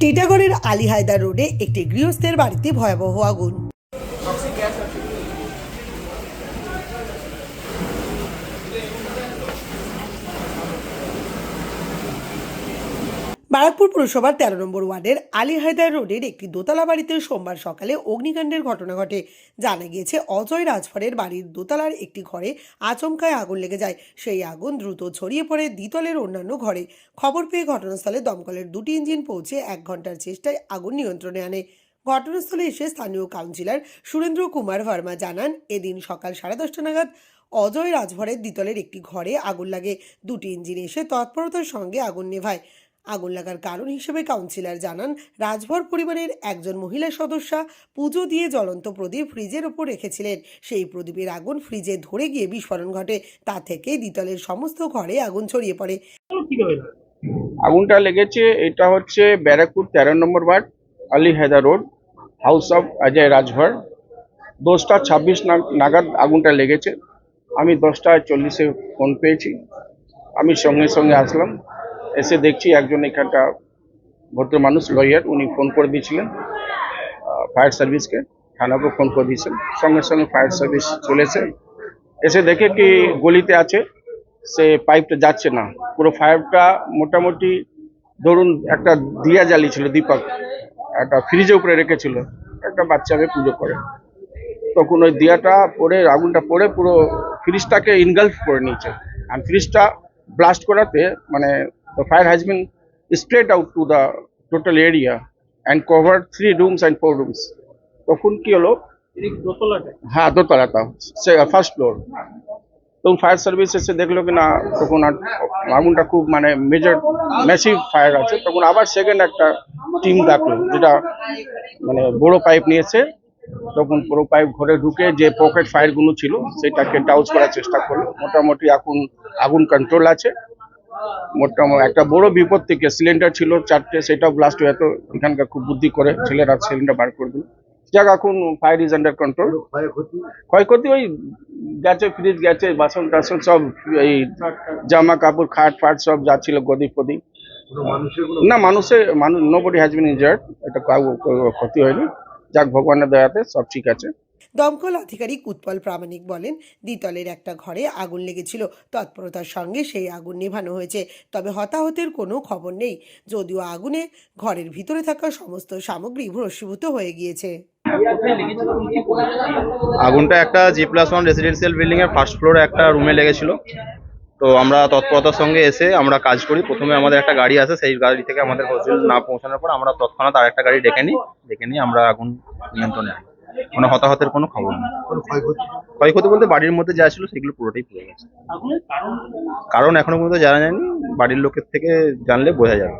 টিটাগড়ের আলী হায়দার রোডে একটি গৃহস্থের বাড়িতে ভয়াবহ আগুন। বারাকপুর পুরসভার তেরো নম্বর ওয়ার্ডের আলী হায়দার রোডের একটি দোতলা বাড়িতে সোমবার সকালে অগ্নিকাণ্ডের ঘটনা ঘটে। জানা গিয়েছে, অজয় রাজভরের বাড়ির দোতলার একটি ঘরে আচমকায় আগুন লেগে যায়। সেই আগুন দ্রুত ছড়িয়ে পড়ে দ্বিতলের অন্যান্য ঘরে। খবর পেয়ে ঘটনাস্থলে দমকলের দুটি ইঞ্জিন পৌঁছে এক ঘণ্টার চেষ্টায় আগুন নিয়ন্ত্রণে আনে। ঘটনাস্থলে এসে স্থানীয় কাউন্সিলর সুরেন্দ্র কুমার ভার্মা জানান, এদিন সকাল সাড়ে দশটা নাগাদ অজয় রাজভরের দ্বিতলের একটি ঘরে আগুন লাগে। দুটি ইঞ্জিন এসে তৎপরতার সঙ্গে আগুন নেভায়। আগুন লাগার কারণ হিসেবে কাউন্সিলর জানান রাজভর পরিবারের একজন মহিলা সদস্যা পুজো দিয়ে জ্বলন্ত প্রদীপ ফ্রিজের ওপর রেখেছিলেন। সেই প্রদীপের আগুন ফ্রিজে ধরে গিয়ে বিস্ফোরণ ঘটে। তা থেকে দ্বিতলের সমস্ত ঘরে আগুন ছড়িয়ে পড়ে। আগুনটা লেগেছে এটা হচ্ছে ব্যারাকপুর তেরো number ward Ali Hyder road house of Ajay Rajbhar দশটা ছাব্বিশ নাগাদ আগুনটা লেগেছে। আমি দশটা চল্লিশে ফোন পেয়েছি। আমি সঙ্গে সঙ্গে আসলাম। এসে দেখছি একজন এখানটা ভদ্র মানুষ লয়ার উনি ফোন করে দিয়েছিলেন। ফায়ার সার্ভিসকে থানাকে ফোন করে দিয়েছেন। সঙ্গে সঙ্গে ফায়ার সার্ভিস চলেছে। এসে দেখে কি গলিতে আছে, সে পাইপটা যাচ্ছে না। পুরো ফায়ারটা মোটামুটি ধরুন একটা দিয়া জ্বালিয়েছিল, দীপক। একটা ফ্রিজের উপরে রেখেছিল। একটা বাচ্চা মেয়ে পুজো করে। তখন ওই দিয়াটা পরে, আগুনটা পরে পুরো ফ্রিজটাকে ইনগালফ করে নিয়েছে। আর ফ্রিজটা ব্লাস্ট করাতে মানে the fire has been spread out to the total area and cover three rooms and four rooms তখন কি হলো? হ্যাঁ দোতলাটা সে ফার্স্ট ফ্লোর তখন ফায়ার সার্ভিস এসে দেখল কি না, তখন আগুনটা খুব মানে মেজর ম্যাসিভ ফায়ার আছে। তখন আবার সেকেন্ড একটা টিম ডাকলো, যেটা মানে বড় পাইপ নিয়েছে। তখন পুরো পাইপ ঘরে ঢুকে যে পকেট ফায়ারগুলো ছিল, সেটাকে ডাউজ করার চেষ্টা করল। মোটামুটি এখন আগুন কন্ট্রোল আছে। মোটামুটি একটা বড় বিপদ থেকে সিলিন্ডার ছিল চারটে, সেটাও ব্লাস্ট হয়ে যেত এখানকার খুব বুদ্ধি করে ছেলেরা সিলিন্ডার বার করে দিল। যাক, এখন ফায়ার ইজ আন্ডার কন্ট্রোল ক্ষয়ক্ষতি ওই গেছে ফ্রিজ গেছে, বাসন টাসন সব এই জামা কাপড়, খাট ফাট সব যাচ্ছিল গদি ফদি। না, মানুষের, মানুষ nobody has been injured এটা ক্ষতি হয়নি। যাক, ভগবানের দয়াতে সব ঠিক আছে। দমকল আধিকারিক উৎপল প্রামাণিক বলেন, দ্বিতলের একটা ঘরে আগুন লেগেছিল। তৎপরতার সঙ্গে সেই আগুন নেভানো হয়েছে। তবে হতাহতের কোনো খবর নেই। যদিও আগুনে ঘরের ভিতরে থাকা সমস্ত সামগ্রী ভস্মীভূত হয়ে গিয়েছে। আগুনটা একটা G plus one residential building এর ফার্স্ট ফ্লোরে একটা রুমে লেগেছিল। তো আমরা তৎপরতার সঙ্গে এসে আমরা কাজ করি। প্রথমে আমাদের একটা গাড়ি আসে সেই গাড়ি থেকে আমাদের হোস্টেল না পৌঁছানোর পর আমরা তৎক্ষণাৎ আর একটা গাড়ি ডেকে নিই। ডেকে নিই আমরা আগুন নিয়ন্ত্রণে আনি। কোনো হতাহতের কোনো খবর নেই। ক্ষয়ক্ষতি? বলতে বাড়ির মধ্যে যা ছিল সেগুলো পুরোটাই পুড়ে গেছে। কারণ এখনও পর্যন্ত জানা যায়নি বাড়ির লোকের থেকে জানলে বোঝা যাবে।